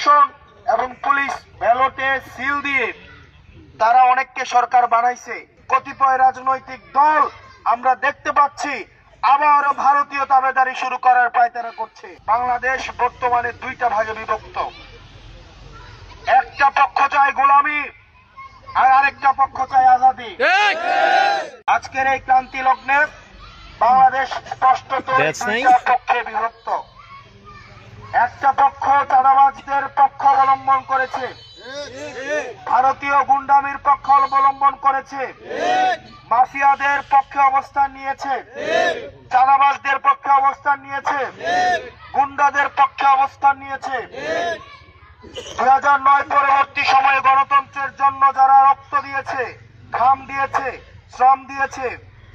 প্রশাসন এবং police ব্যালটে seal দিয়ে তারা অনেককে সরকার বানাইছে। কতিপয় রাজনৈতিক দল আমরা দেখতে পাচ্ছি আবারও ভারতীয় দাবেদারি শুরু করার পায়তারা করছে। বাংলাদেশ বর্তমানে দুইটা ভাগে বিভক্ত। একটা পক্ষ চায় গোলামি আর আরেকটা পক্ষ চায় আজাদি। আজকের এই ক্রান্তি লগ্নে বাংলাদেশ স্পষ্টত দুইটা পক্ষে বিভক্ত। একটা পক্ষ চাঁদাবাজদের পক্ষ অবলম্বন করেছে। ভারতীয় গুন্ডামির পক্ষ অবলম্বন করেছে। মাফিয়াদের পক্ষে অবস্থান নিয়েছে। চাঁদাবাজদের পক্ষে অবস্থান নিয়েছে। গুন্ডাদের পক্ষে অবস্থান নিয়েছে। দুই হাজার নয় পরবর্তী সময়ে গণতন্ত্রের জন্য যারা রক্ত দিয়েছে, ঘাম দিয়েছে, শ্রম দিয়েছে,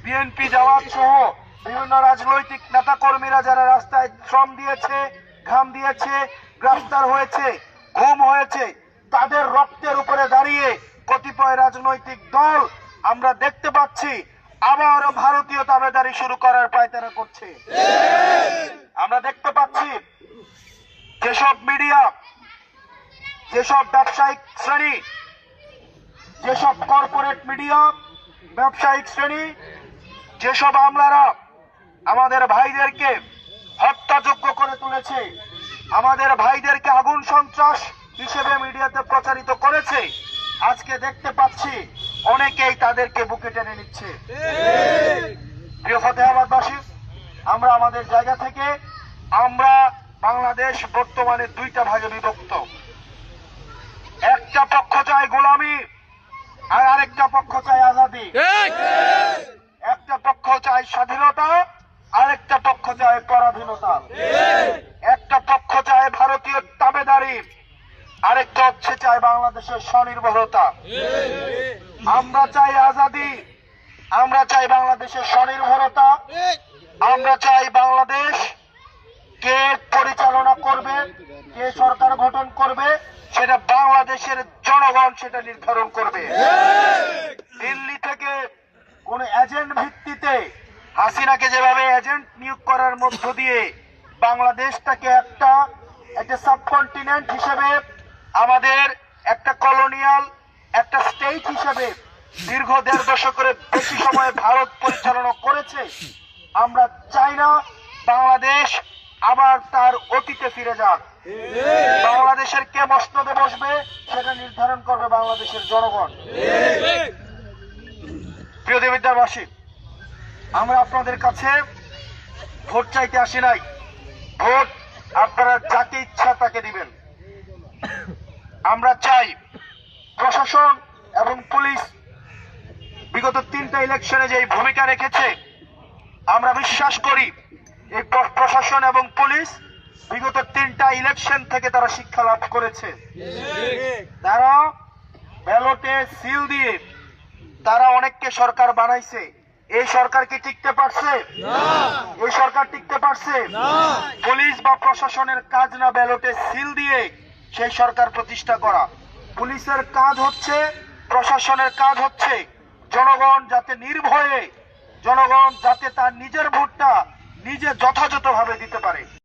বিএনপি, জামাত সহ বিভিন্ন রাজনৈতিক নেতা কর্মীরা যারা রাস্তায় শ্রম দিয়েছে ঘাম দিয়েছে, গ্রেফতার হয়েছে, ঘুম হয়েছে। তাদের রক্তের উপরে দাঁড়িয়ে কতিপয় রাজনৈতিক দল আমরা দেখতে পাচ্ছি আবারও ভারতীয় দাবেদারি শুরু করার পায়তারা করছে। আমরা দেখতে পাচ্ছি, যেসব মিডিয়া, যেসব ব্যবসায়িক শ্রেণি, যেসব কর্পোরেট মিডিয়া, ব্যবসায়িক শ্রেণি, যেসব আমলারা আমাদের ভাইদেরকে হত্যাযোগ্য করে তুলেছে। আমাদের ভাইদেরকে আগুন সন্ত্রাস হিসেবে মিডিয়াতে প্রচারিত করেছে। আজকে দেখতে পাচ্ছি অনেকেই তাদেরকে বুকে টেনে নিচ্ছে। প্রিয় ফতেহাবাদবাসী আমরা আমাদের জায়গা থেকে আমরা বাংলাদেশ বর্তমানে দুইটা ভাগে বিভক্ত। একটা পক্ষ চায় গোলামি আর আরেকটা পক্ষ চায় আজাদি। একটা পক্ষ চায় স্বাধীনতা আরেকটা পক্ষ চায় পরাধীনতা। একটা পক্ষ চায় ভারতীয় তাবেদারি। আরেকটা হচ্ছে চায় বাংলাদেশের স্বনির্ভরতা। আমরা চাই আজাদি, আমরা চাই বাংলাদেশের স্বনির্ভরতা। আমরা চাই বাংলাদেশ কে পরিচালনা করবে, কে সরকার গঠন করবে, সেটা বাংলাদেশের জনগণ সেটা নির্ধারণ করবে। দিল্লি থেকে কোন এজেন্ট ভিত্তিতে হাসিনাকে যেভাবে এজেন্ট নিয়োগ করার মধ্য দিয়ে বাংলাদেশটাকে একটা একটা সাবকন্টিনেন্ট হিসেবে আমাদের একটা কলোনিয়াল একটা স্টেট হিসেবে দীর্ঘ দেড় দশকের বেশি সময় ভারত পরিচালনা করেছে আমরা চাই না বাংলাদেশ আবার তার অতীতে ফিরে যাক। বাংলাদেশের কে মসনদে বসবে সেটা নির্ধারণ করবে বাংলাদেশের জনগণ। প্রিয় দেবিদ্যাবাসী আমরা আপনাদের কাছে ভোট চাইতে আসি নাই। ভোট আপনারা যাকে ইচ্ছা তাকে দিবেন। আমরা চাই প্রশাসন এবং পুলিশ বিগত তিনটা ইলেকশনে যে ভূমিকা রেখেছে, আমরা বিশ্বাস করি এই প্রশাসন এবং পুলিশ বিগত তিনটা ইলেকশন থেকে তারা শিক্ষা লাভ করেছে। তারা ব্যালটে সিল দিয়ে তারা অনেককে সরকার বানাইছে। এই সরকার কি টিকতে পারছে? এই সরকার টিকতে পারছে? পুলিশ বা প্রশাসনের কাজ না ব্যালটে সিল দিয়ে সেই সরকার প্রতিষ্ঠা করা। পুলিশের কাজ হচ্ছে প্রশাসনের কাজ হচ্ছে জনগণ যাতে নির্ভয়ে জনগণ যাতে তার নিজের ভোটটা নিজে যথাযথভাবে দিতে পারে।